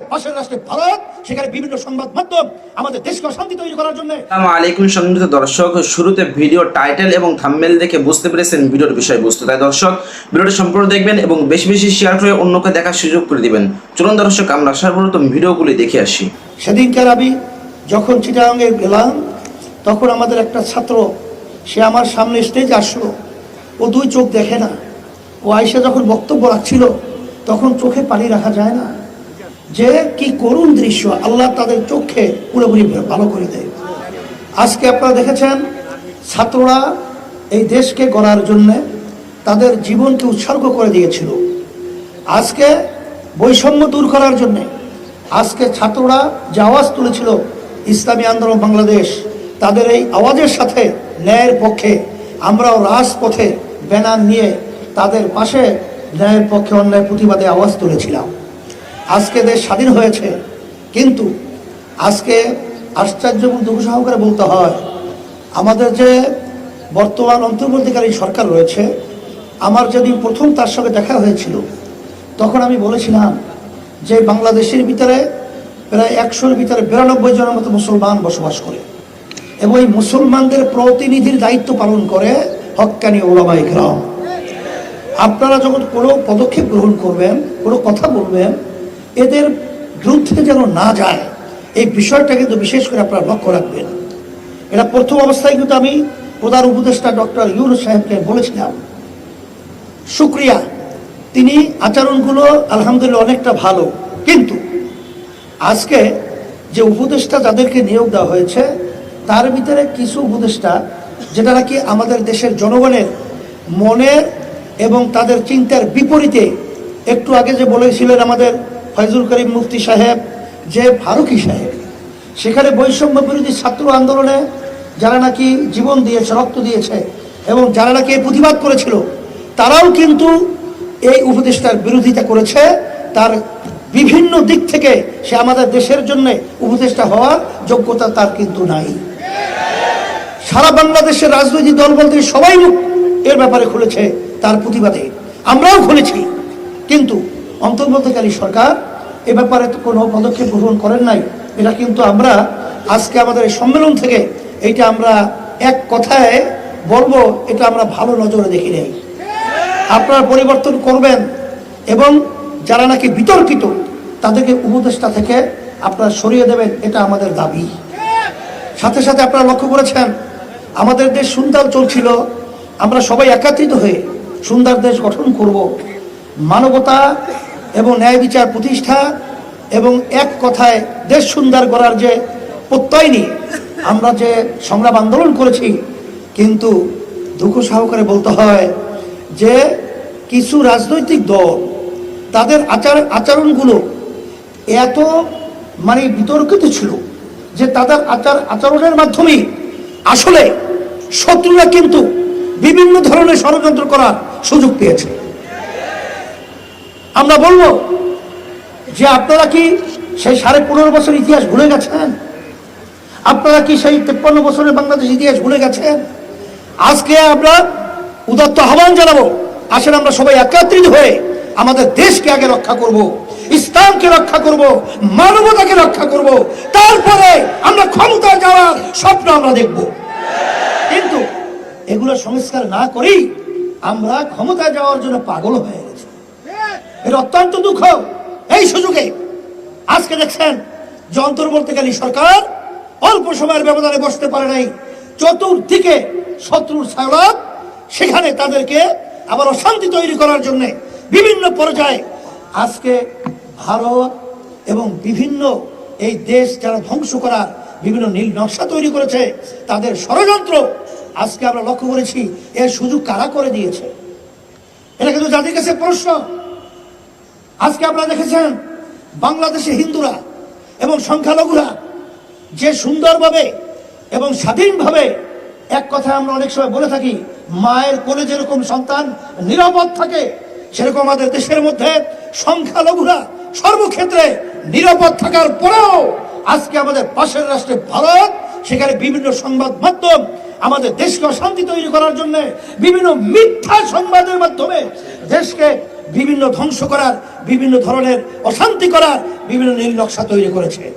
পাশের রাষ্ট্রে ভারত সেখানে বিভিন্ন সংবাদ মাধ্যম আমাদের দেশকে অশান্তি তৈরি করার জন্য। আসসালামু আলাইকুম সম্মানিত দর্শক শুরুতে ভিডিও টাইটেল এবং থাম্বনেল দেখে বুঝতে পেরেছেন ভিডিওর বিষয়বস্তু। তাই দর্শক ভিডিওটি সম্পূর্ণ দেখবেন এবং বেশি বেশি শেয়ার করে অন্যকে দেখার সুযোগ করে দিবেন। চলুন দর্শক আমরা সর্বপ্রথম ভিডিওগুলি দেখে আসি। সেদিনকার আমি যখন চিটাগাঙ্গে গেলাম তখন আমাদের একটা ছাত্র সে আমার সামনে স্টেজ আসলো। ও দুই চোখ দেখে না। ও আইসা যখন বক্তব্য রাখছিল তখন চোখে পানি রাখা যায় না। যে কি করুণ দৃশ্য আল্লাহ তাদের চোখে পুরোপুরি ভালো করে দেয়। আজকে আপনারা দেখেছেন, ছাত্ররা এই দেশকে গড়ার জন্য তাদের জীবনকে উৎসর্গ করে দিয়েছিল। আজকে বৈষম্য দূর করার জন্যে আজকে ছাত্ররা যে আওয়াজ তুলেছিল, ইসলামী আন্দোলন বাংলাদেশ, তাদের এই আওয়াজের সাথে ন্যায়ের পক্ষে আমরাও রাজপথে ব্যানার নিয়ে তাদের পাশে ন্যায়ের পক্ষে অন্যায় প্রতিবাদে আওয়াজ তুলেছিলাম। আজকে দেশ স্বাধীন হয়েছে। কিন্তু আজকে আশ্চর্য এবং দুঃখ সহকারে বলতে হয়, আমাদের যে বর্তমান অন্তর্বর্তীকালীন সরকার রয়েছে, আমার যদি প্রথম তার সঙ্গে দেখা হয়েছিল, তখন আমি বলেছিলাম যে বাংলাদেশের ভিতরে প্রায় একশোর ভিতরে বিরানব্বই জনের মতো মুসলমান বসবাস করে এবং এই মুসলমানদের প্রতিনিধির দায়িত্ব পালন করে হক্কানি ওলামা ইকরাম আপনারা যখন কোনো পদক্ষেপ গ্রহণ করবেন, কোনো কথা বলবেন এদের বিরুদ্ধে যেন না যায়, এই বিষয়টা কিন্তু বিশেষ করে আপনারা লক্ষ্য রাখবেন। এটা প্রথম অবস্থায় কিন্তু আমি প্রধান উপদেষ্টা ডক্টর ইউনুস সাহেবকে বলেছিলাম, শুক্রিয়া, তিনি আচরণগুলো আলহামদুলিল্লাহ অনেকটা ভালো, কিন্তু আজকে যে উপদেষ্টা যাদেরকে নিয়োগ দেওয়া হয়েছে, তার ভিতরে কিছু উপদেষ্টা, যেটা নাকি আমাদের দেশের জনগণের মনের এবং তাদের চিন্তার বিপরীতে একটু আগে যে বলেছিলেন আমাদের ফয়জুল করিম মুফতি সাহেব, যে ফারুকি সাহেব, সেখানে বৈষম্য বিরোধী ছাত্র আন্দোলনে যারা নাকি জীবন দিয়েছে, রক্ত দিয়েছে এবং যারা নাকি প্রতিবাদ করেছিল, তারাও কিন্তু এই উপদেষ্টার বিরোধিতা করেছে। তার বিভিন্ন দিক থেকে সে আমাদের দেশের জন্য উপদেষ্টা হওয়ার যোগ্যতা তার কিন্তু নাই। সারা বাংলাদেশের রাজনৈতিক দল বলতে সবাই এর ব্যাপারে খুলেছে তার প্রতিবাদে। আমরাও খুলেছি। কিন্তু অন্তর্বর্তীকালী সরকার এ ব্যাপারে তো কোনো পদক্ষেপ গ্রহণ করেন নাই। এটা কিন্তু আমরা আজকে আমাদের এই সম্মেলন থেকে এইটা আমরা এক কথায় বলব, এটা আমরা ভালো নজরে দেখি নেই। আপনারা পরিবর্তন করবেন এবং যারা নাকি বিতর্কিত, তাদেরকে উপদেষ্টা থেকে আপনারা সরিয়ে দেবেন, এটা আমাদের দাবি। সাথে সাথে আপনারা লক্ষ্য করেছেন, আমাদের দেশ সুন্দর চলছিল, আমরা সবাই একাত্রিত হয়ে সুন্দর দেশ গঠন করব। মানবতা এবং ন্যায় বিচার প্রতিষ্ঠা এবং এক কথায় দেশ সুন্দর করার যে প্রত্যয় নিয়ে আমরা যে সংগ্রাম আন্দোলন করেছি, কিন্তু দুঃখ সহকারে বলতে হয় যে কিছু রাজনৈতিক দল তাদের আচার, আচরণগুলো এত মানে বিতর্কিত ছিল যে তাদের আচার, আচরণের মাধ্যমে আসলে শত্রুরা কিন্তু বিভিন্ন ধরনের ষড়যন্ত্র করার সুযোগ পেয়েছে। আমরা বলব যে আপনারা কি সেই সাড়ে পনেরো বছর ইতিহাস ভুলে গেছেন? আপনারা কি সেই তেপ্পান্ন বছরের বাংলাদেশ ইতিহাস ভুলে গেছেন? আজকে আমরা উদাত্ত আহ্বান জানাব, আসেন আমরা সবাই একত্রিত হয়ে আমাদের দেশকে আগে রক্ষা করব, ইসলামকে রক্ষা করব, মানবতাকে রক্ষা করব, তারপরে আমরা ক্ষমতায় যাওয়ার স্বপ্ন আমরা দেখব। কিন্তু এগুলো সংস্কার না করেই আমরা ক্ষমতায় যাওয়ার জন্য পাগল হয়ে এটা অত্যন্ত দুঃখ এই সুযোগে। আজকে দেখছেন যে অন্তর্বর্তীকালী সরকার অল্প সময়ের ব্যবধানে বসতে পারে নাই। চতুর্দিকে শত্রুর সায়লাত সেখানে তাদেরকে আবার অশান্তি তৈরি করার জন্য বিভিন্ন পর্যায়ে আজকে ভারত এবং বিভিন্ন এই দেশ যারা ধ্বংস করার বিভিন্ন নীল নকশা তৈরি করেছে, তাদের ষড়যন্ত্র আজকে আমরা লক্ষ্য করেছি, এর সুযোগ কারা করে দিয়েছে? এটা কিন্তু জাতির কাছে প্রশ্ন। আজকে আপনারা দেখেছেন বাংলাদেশে হিন্দুরা এবং সংখ্যালঘুরা যে সুন্দরভাবে এবং স্বাধীনভাবে এক কথা আমরা অনেক সময় বলে থাকি, মায়ের কোলে যেরকম সন্তান নিরাপদ থাকে, সেরকম আমাদের দেশের মধ্যে সংখ্যালঘুরা সর্বক্ষেত্রে নিরাপদ থাকার পরেও আজকে আমাদের পাশের রাষ্ট্রে ভারত, সেখানে বিভিন্ন সংবাদ মাধ্যম আমাদের দেশকে অশান্তি তৈরি করার জন্য, বিভিন্ন মিথ্যা সংবাদের মাধ্যমে দেশকে বিভিন্ন ধ্বংস করার, বিভিন্ন ধরনের অশান্তি করার বিভিন্ন নীল নকশা তৈরি করেছে।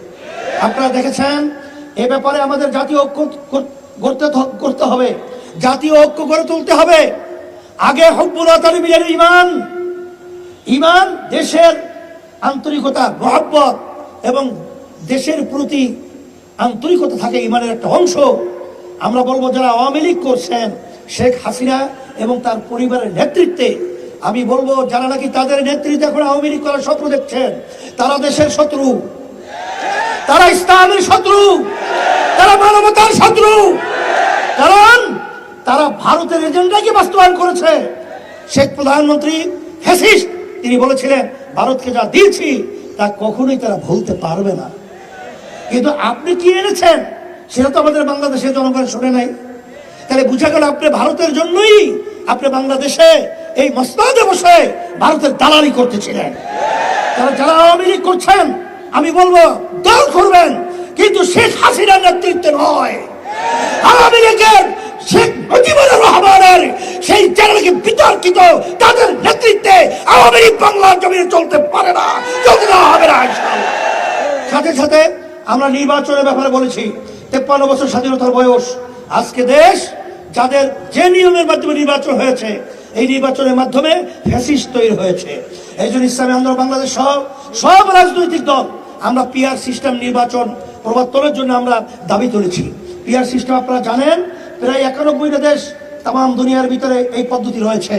আপনারা দেখেছেন, এ ব্যাপারে আমাদের জাতীয় ঐক্য কর- করতে করতে হবে। জাতীয় ঐক্য গড়ে তুলতে হবে। আগে তালিমের ইমান ইমান দেশের আন্তরিকতা, মহাব্বত এবং দেশের প্রতি আন্তরিকতা থাকে ইমানের একটা অংশ। আমরা বলব যারা আওয়ামী লীগ করছেন, শেখ হাসিনা এবং তার পরিবারের নেতৃত্বে আমি বলব, যারা নাকি তাদের নেতৃত্বে এখন আওয়ামী লীগ করার শত্রু দেখছেন, তারা দেশের শত্রু। তারা ইসলামের শত্রু। তারা মানবতার শত্রু। কারণ তারা ভারতের এজেন্ডাকে বাস্তবায়ন করেছে। শেখ প্রধানমন্ত্রী ফ্যাসিস্ট, তিনি বলেছিলেন, ভারতকে যা দিয়েছি, তা কখনোই তারা ভুলতে পারবে না। কিন্তু আপনি কি এনেছেন? সেটা তো আমাদের বাংলাদেশের জনগণ শুনে নাই। তাহলে বুঝা গেল, আপনি ভারতের জন্যই আপনি বাংলাদেশে এই মসনাদে বসে ভারতের দালালি করতেছিলেন। তারা যারা আওয়ামী লীগ করছেন, আমি বলব দল করবেন, কিন্তু শেখ হাসিনার নেতৃত্বে নয়। আওয়ামী লীগের শেখ মুজিবুর রহমানের সেই নাকি বিতর্কিত তাদের নেতৃত্বে আওয়ামী লীগ বাংলার জমিনে চলতে পারে না, চলতে দেওয়া হবে না সাথে সাথে আমরা নির্বাচনের ব্যাপারে বলেছি, তেপ্পান্ন বছর স্বাধীনতার বয়স। আজকে দেশ, যাদের যে নিয়মের মাধ্যমে নির্বাচন হয়েছে এই নির্বাচনের মাধ্যমে ফ্যাসিস্ট তৈরি হয়েছে। এই জন্য ইসলামী আন্দোলন বাংলাদেশ সব সব রাজনৈতিক দল, আমরা পিয়ার সিস্টেম নির্বাচন প্রবর্তনের জন্য আমরা দাবি তুলেছি। পিয়ার সিস্টেম আপনারা জানেন, প্রায় একানব্বইটা দেশ তাম দুনিয়ার ভিতরে এই পদ্ধতি রয়েছে।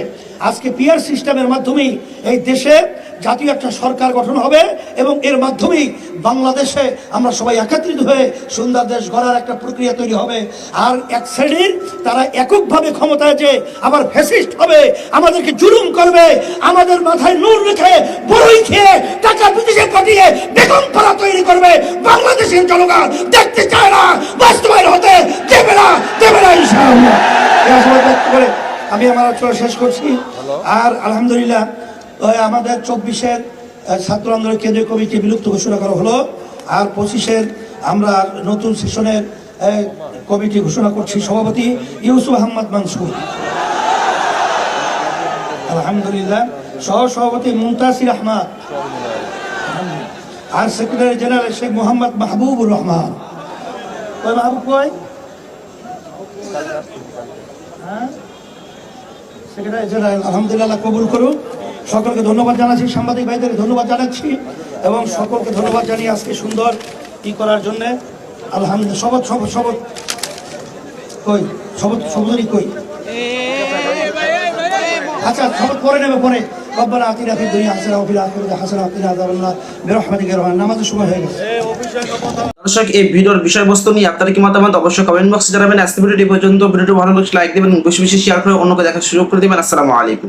আজকে পিয়ার সিস্টেমের মাধ্যমেই এই দেশে জাতীয় একটা সরকার গঠন হবে এবং এর মাধ্যমেই বাংলাদেশে আমরা সবাই একত্রিত হয়ে সুন্দর দেশ গড়ার একটা প্রক্রিয়া তৈরি হবে। আর এক শ্রেণির তারা এককভাবে ক্ষমতায় যে আবার ফ্যাসিস্ট হবে আমাদেরকে জুলুম করবে আমাদের মাথায় নূর রেখে বড়ই খেয়ে টাকা বিদেশে পাঠিয়ে বেগম পাড়া তৈরি করবে বাংলাদেশের জনগণ দেখতে চায় না বাস্তবায়ন হতে দেবে না দেবে না ইনশাআল্লাহ। করে আমি আমার আলোচনা শেষ করছি। আর আলহামদুলিল্লাহ আমাদের চব্বিশের ছাত্র আন্দোলন কেন্দ্রীয় কমিটি বিলুপ্ত ঘোষণা করা হলো। আর পঁচিশের আমরা নতুন সেশনের কমিটি ঘোষণা করছি সভাপতি ইউসুফ আহমদ মানসুর। আলহামদুলিল্লাহ। সহ সভাপতি মুমতাসির আহমদ। আর সেক্রেটারি জেনারেল শেখ মোহাম্মদ মাহবুবুর রহমান। ওই মাহবুব কই? হ্যাঁ? সেক্রেটারি জেনারেল, আলহামদুলিল্লাহ কবুল করুন সকলকে ধন্যবাদ জানাচ্ছি, সাংবাদিক ভাইদের ধন্যবাদ জানাচ্ছি এবং সকলকে ধন্যবাদ জানিয়ে আজকে সুন্দর ই করার জন্য আলহামদুলিল্লাহ, শপথ শপথ কই, শপথ শপথই কই? আচ্ছা শপথ পরে নেবে, পরে। রব্বানা আতিনা ফিদ দুনিয়া হাসানা ওয়া ফিল আখিরাতি হাসানা ওয়া কিনা আযাবান্নার বিরহমাতিকা ইয়া নামাজের সময় হয়ে গেছে। দর্শক, এই ভিডিওর বিষয়বস্তু নিয়ে আপনার কি মতামত অবশ্যই কমেন্ট বক্সে জানাবেন। আজকে ভিডিওটি পর্যন্ত। ভিডিওটি ভালো লাগলে লাইক দিবেন বেশি বেশি শেয়ার করে অন্যকে দেখার সুযোগ করে দিবেন। আসসালামু আলাইকুম।